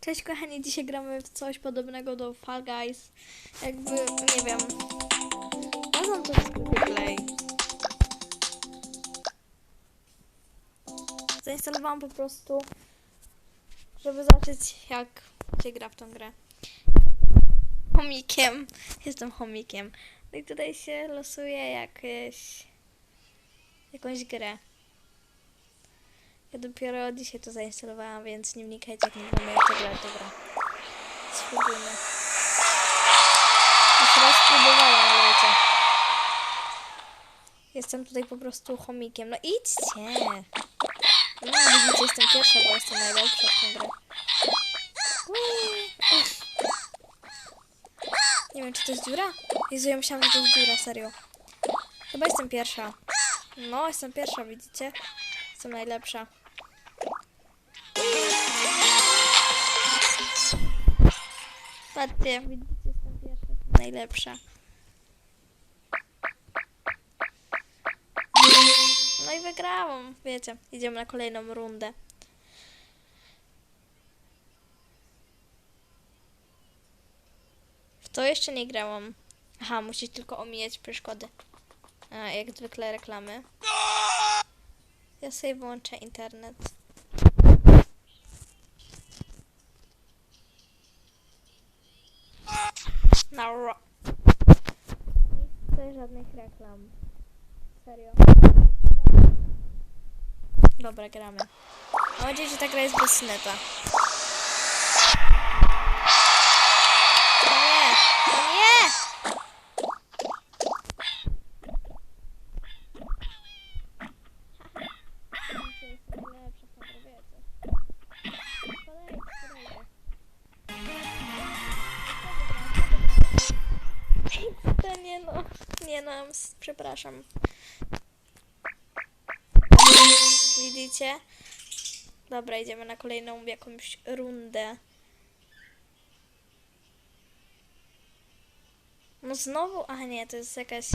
Cześć kochani, dzisiaj gramy w coś podobnego do Fall Guys. Jakby, nie wiem. Nazwam to zwykły play. Zainstalowałam po prostu, żeby zobaczyć jak się gra w tą grę. Chomikiem. Jestem chomikiem. No i tutaj się losuje jakieś, jakąś grę. Ja dopiero dzisiaj to zainstalowałam, więc nie wnikajcie, jak nie jak to grać. Dobra. Spróbujmy. Jeszcze raz spróbowałam, ale wiecie. Jestem tutaj po prostu chomikiem. No idźcie! No widzicie, jestem pierwsza, bo jestem najlepsza w tę grę. Nie wiem, czy to jest dziura? Jezu, ja myślałam, że to jest dziura, serio. Chyba jestem pierwsza. No, jestem pierwsza, widzicie? Jestem najlepsza. Patrzcie, widzicie, jestem pierwsza, najlepsza. No i wygrałam, wiecie. Idziemy na kolejną rundę. W to jeszcze nie grałam. Aha, musisz tylko omijać przeszkody. A, jak zwykle reklamy. Ja sobie włączę internet. Na ro. Nie chcę żadnych reklam. Serio. Dobra, gramy. Mam nadzieję, że ta gra jest bez neta. Nie no, s- przepraszam. Widzicie? Dobra, idziemy na kolejną jakąś rundę. No znowu, a nie, to jest jakaś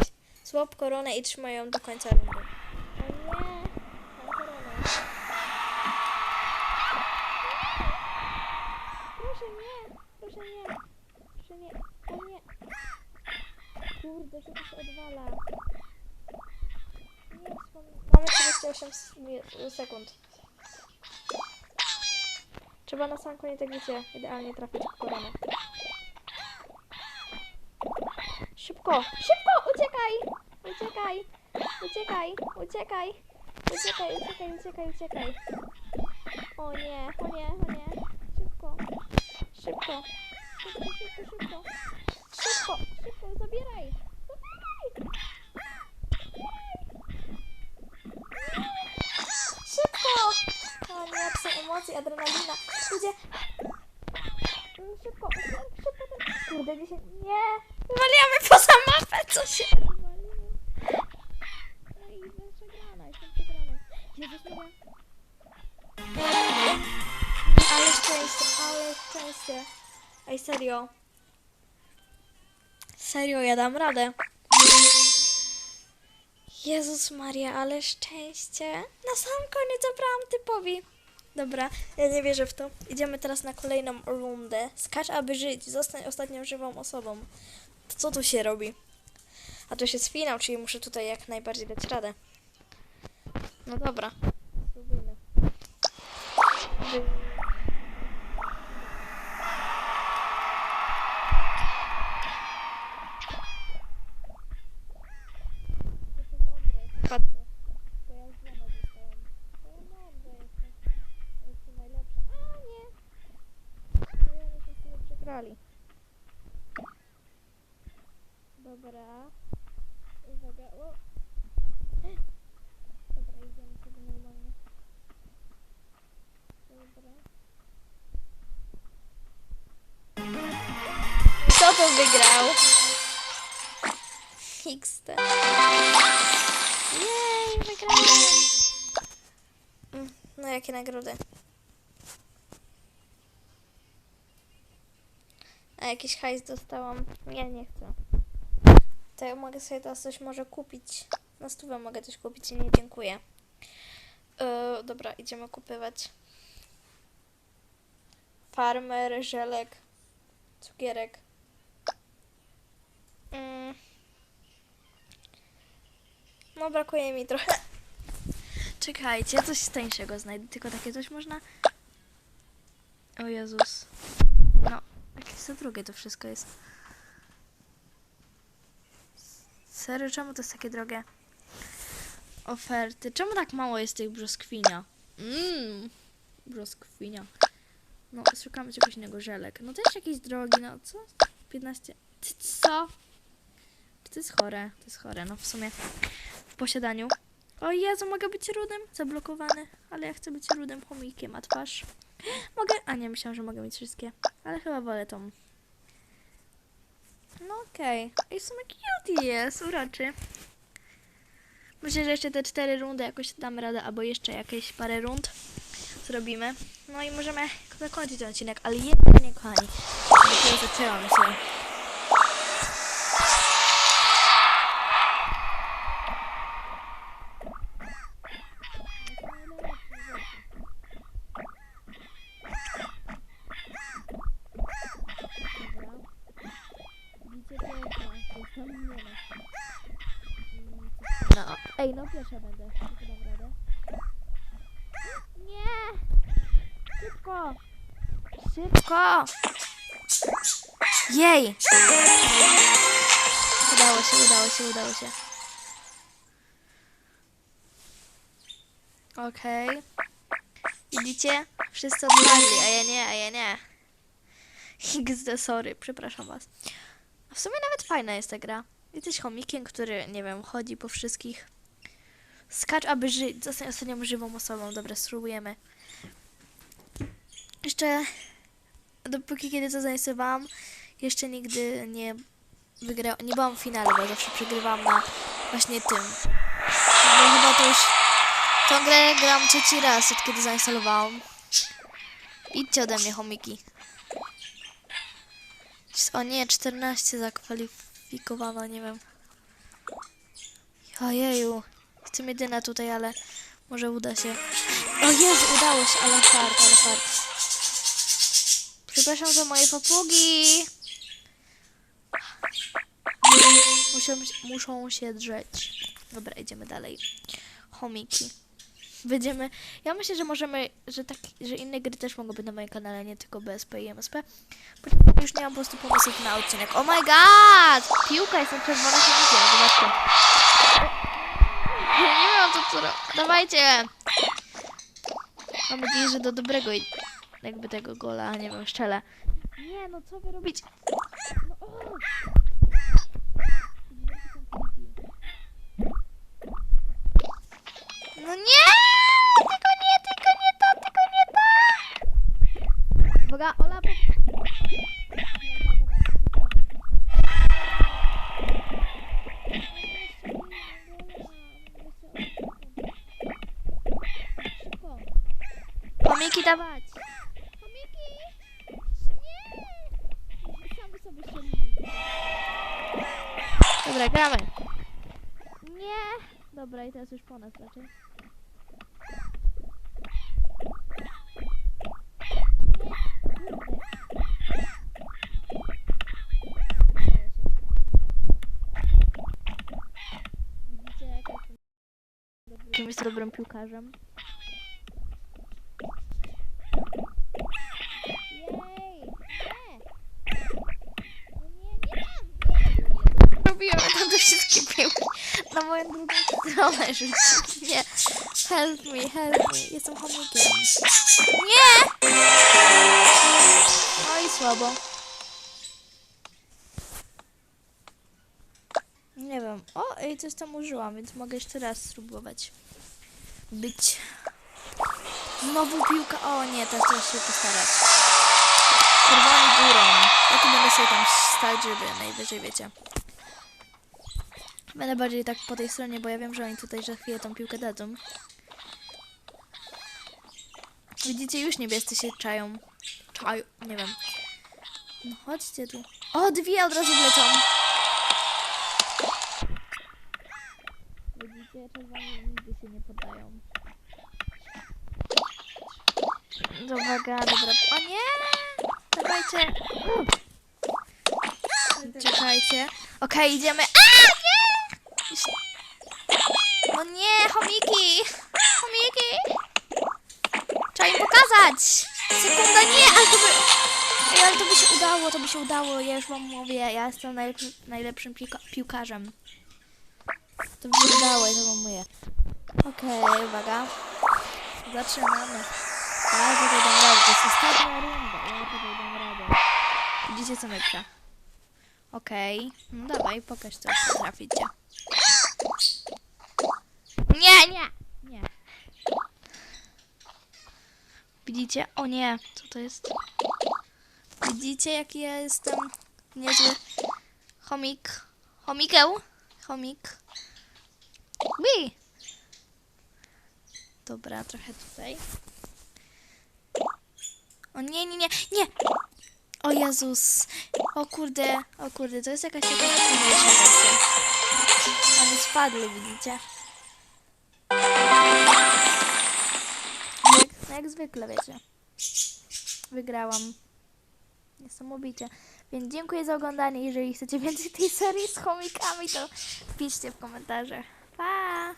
złap koronę i trzymaj ją do końca rundy. O nie, mam koronę. Proszę nie, proszę nie, proszę nie, o nie. Się odwala. Nie, mamy 38 s- mi- sekund. Trzeba na sam koniec, jak wiecie, idealnie trafić w koronę. Szybko, szybko, uciekaj! Uciekaj, uciekaj, uciekaj, uciekaj, uciekaj, uciekaj, uciekaj. O nie, o nie, o nie. Szybko, szybko, szybko, szybko, szybko. Szybko, szybko! Zabieraj! Szybko! O emocje, adrenalina. Ludzie... Szybko, szybko. Kurde, dzisiaj... Nie! Wywaliamy poza mapę, co się... wywaliło? No i jestem przegrana, jestem przegrana. Jezus. Ale szczęście, ale szczęście. Ej, serio. Serio, ja dam radę. Jezus Maria, ale szczęście. Na sam koniec zabrałam typowi. Dobra, ja nie wierzę w to. Idziemy teraz na kolejną rundę. Skacz, aby żyć. Zostań ostatnią żywą osobą. To co tu się robi? A to już jest finał, czyli muszę tutaj jak najbardziej dać radę. No dobra. Spróbujmy. Wy- Patrzę. To ja z dwoma zostałam. To ja mądra jestem. Ja jestem najlepsza. A nie! No ja przegrali. Dobra. Uwaga. O. Dobra, idziemy sobie normalnie. Dobra. Kto to wygrał? XD. Jej, wygrałem! Mm, No jakie nagrody? A jakiś hajs dostałam? Ja nie chcę. To ja mogę sobie teraz coś może kupić. Na stówę mogę coś kupić i nie dziękuję. Yy, dobra, idziemy kupywać. farmer, żelek, cukierek. Mm. No brakuje mi trochę. Czekajcie, ja coś tańszego znajdę, tylko takie coś można. O Jezus. Jakieś za drogie to wszystko jest. Serio, czemu to jest takie drogie? Oferty. Czemu tak mało jest tych brzoskwinia? Mmm, brzoskwinia. No, szukamy czegoś innego, żelek. No też jakiś drogi, no co? 15. Ty, co? To jest chore, to jest chore, no w sumie w posiadaniu. O Jezu, mogę być rudym? Zablokowany, ale ja chcę być rudym chomikiem, a twarz? Mogę? A nie, myślałam, że mogę mieć wszystkie, ale chyba wolę tą. No okej. I w sumie cute jest. Myślę, że jeszcze te cztery rundy jakoś damy radę, albo jeszcze jakieś parę rund zrobimy. No i możemy zakończyć ten odcinek, ale jeszcze kochani. Dopiero zaczęłam się. No, ej, no pierwsza będę. Nie! Szybko! Szybko! Jej! Udało się, udało się, udało się. Okej. Widzicie? Wszyscy odpadli, a ja nie, a ja nie. XD, sorry, przepraszam was. A w sumie nawet fajna jest ta gra. Jesteś chomikiem, który, nie wiem, chodzi po wszystkich. Skacz, aby żyć. Zostań ostatnią żywą osobą. Dobra, spróbujemy. Jeszcze, dopóki kiedy to zainstalowałam, jeszcze nigdy nie wygrałam, nie byłam w finale, bo zawsze przegrywałam na właśnie tym. Bo chyba to już, tą grę gram trzeci raz, od kiedy zainstalowałam. Idźcie ode mnie, chomiki. O nie, 14 zakwalifikowano, nie wiem. Ojeju. Jestem jedyna tutaj, ale może uda się. O Jezu, udało się, ale fart, ale fart. Przepraszam za moje papugi. Muszą, muszą się drzeć. Dobra, idziemy dalej. Chomiki. Będziemy. Ja myślę, że możemy, że tak, że inne gry też mogą być na moim kanale, nie tylko BSP i MSP. Ponieważ już nie mam po prostu pomysłów na odcinek. Oh my god! Piłka jestem czerwona chomiciem, zobaczcie. Nie to co ro- Dawajcie! Mam nadzieję, że do dobrego i- jakby tego gola, nie wiem, szczele. Nie, no co wy robicie? No, o! No nie! Tylko nie, tylko nie to, tylko nie to! Uwaga, Ola, po... dawać! Chomiki! Nie! Sami sobie strzelili. Dobra, gramy. Nie! Dobra, i teraz już po nas raczej. Widzicie, jak jestem dobrym, jakim jest dobrym piłkarzem? Jej! Nie! No nie, nie mam! Robiłem tam te wszystkie piłki na moją drugą stronę rzucić. Nie! Help me, help me. Jestem chomikiem. Nie! No i słabo. Nie wiem. O, ej, coś tam użyłam, więc mogę jeszcze raz spróbować. Być. Znowu piłka. O nie, teraz trzeba się postarać. Czerwony górą. Ja tu będę sobie tam stać, żeby najwyżej, wiecie. Będę bardziej tak po tej stronie, bo ja wiem, że oni tutaj za chwilę tą piłkę dadzą. Widzicie, już niebiescy się czają. Czają, nie wiem. No chodźcie tu. O, dwie od razu wlecą. Widzicie, czerwoni nigdy się nie poddają. To uwaga, dobra. O nie! Dawajcie. Czekajcie. Okej, idziemy. A, nie! O nie, chomiki! Chomiki! Trzeba im pokazać! Sekunda, nie! Ale to by... Ej, ale to by się udało, to by się udało. Ja już wam mówię, ja jestem najlepszy, najlepszym piłka, piłkarzem. To by się udało, ja to wam mówię. Okej, uwaga. Zaczynamy. Ja tutaj dam radę, to jest ostatnia runda. Ja tutaj dam radę. Widzicie co myślę? Okej. No dawaj, pokaż co potraficie. Nie, nie! Nie. Widzicie? O nie, co to jest? Widzicie jaki ja jestem niezły chomik. Chomikeł? Chomik. Ui! Dobra, trochę tutaj. O nie, nie, nie, nie! O Jezus! O kurde, o kurde, to jest jakaś taka trudniejsza spadli, widzicie? Jak zwykle, wiecie. Wygrałam. Niesamowicie. Więc dziękuję za oglądanie. Jeżeli chcecie więcej tej serii z chomikami, to piszcie w komentarzach. Pa!